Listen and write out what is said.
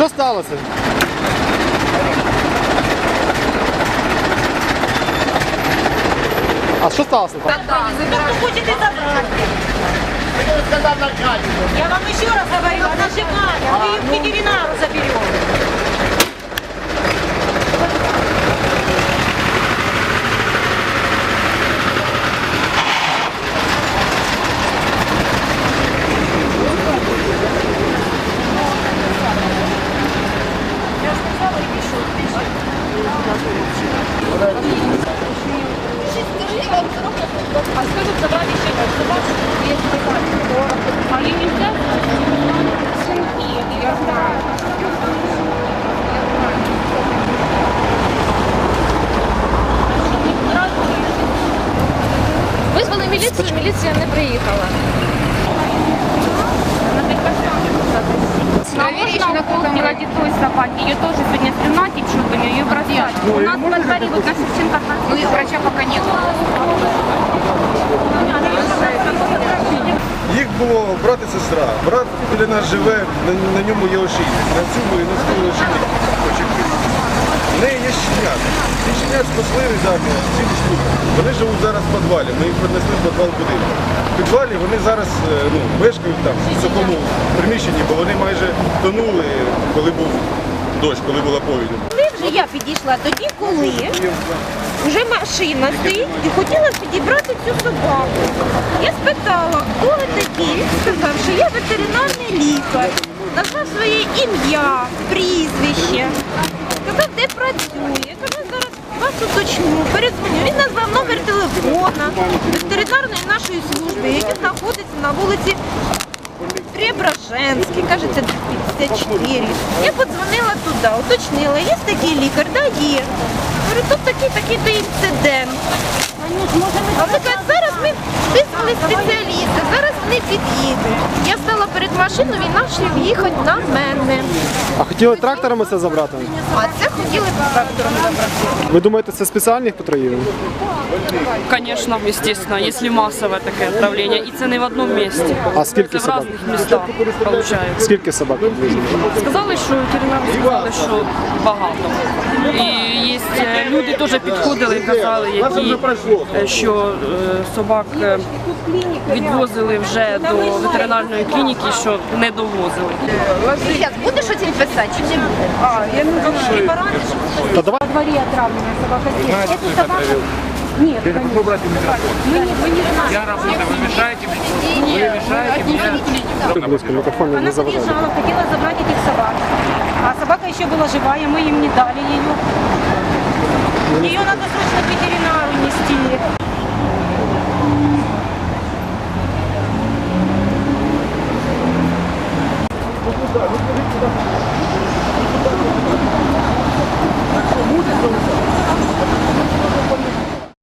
Що сталося? А що сталося? там? Кто хочет и забрать. Я вам еще раз говорю, она живая. Мы ее к ветеринару А скажут, забрать еще раз собачку, если А ей нельзя? Щенки, я знаю. Вызвали милицию, милиция не приехала. У нас во дворе, вот на Шевченко, ну и врача пока нет. Їх було брат і сестра. Брат біля нас живе, на, на ньому є ошейник. На цьому і носили ошейник. очіпки. В неї є щенята. Ці щенят спасли штуки. Вони живуть зараз в підвалі. Ми їх принесли в підвал будинку. В підвалі вони зараз е, ну, мешкають там, в такому приміщенні, бо вони майже тонули, коли був дощ, коли була повінь. Вже я підійшла тоді, коли вже машина стоїть і хотіла підібрати цю собаку. Я спитала, хто ви такі? Сказав, що я ветеринарний лікар. Назвав своє ім'я, прізвище. Сказав, де працює. Я кажу, зараз вас уточню, передзвоню. Він назвав номер телефона ветеринарної нашої служби, який знаходиться на вулиці Преображенський, кажеться, 54. Я подзвонила туди, уточнила, є такий лікар, да є. Говорю, тут такий такий то інцидент. А вони кажуть, зараз ми визвали спеціаліста, зараз вони під'їдуть. Я машиною, він почав їхати на мене. А хотіли тракторами це забрати? А це хотіли трактором забрати. Ви думаєте, це спеціальних патруїв? Конечно, естественно, если массовое такое отравление, и це не в одном месте. А скільки Це в собак? різних містах получається. Скільки собак? Сказали, що ветеринари сказали, що багато. І є е, люди теж підходили і казали, які, що е, собак е, відвозили вже до ветеринарної клініки, що не довозили. Ілля, будеш щось писати чи не буде? А, я не знаю. Та давай. Во дворе отравленная собака здесь. Эту собаку... Нет, конечно. Мы не, мы не знаем. Я работаю, вы мешаете мне? Вы мешаете мне? Будь ласка, мікрофон не Она заважає. подъезжала, хотела забрать этих собак. А собака еще была живая, мы им не дали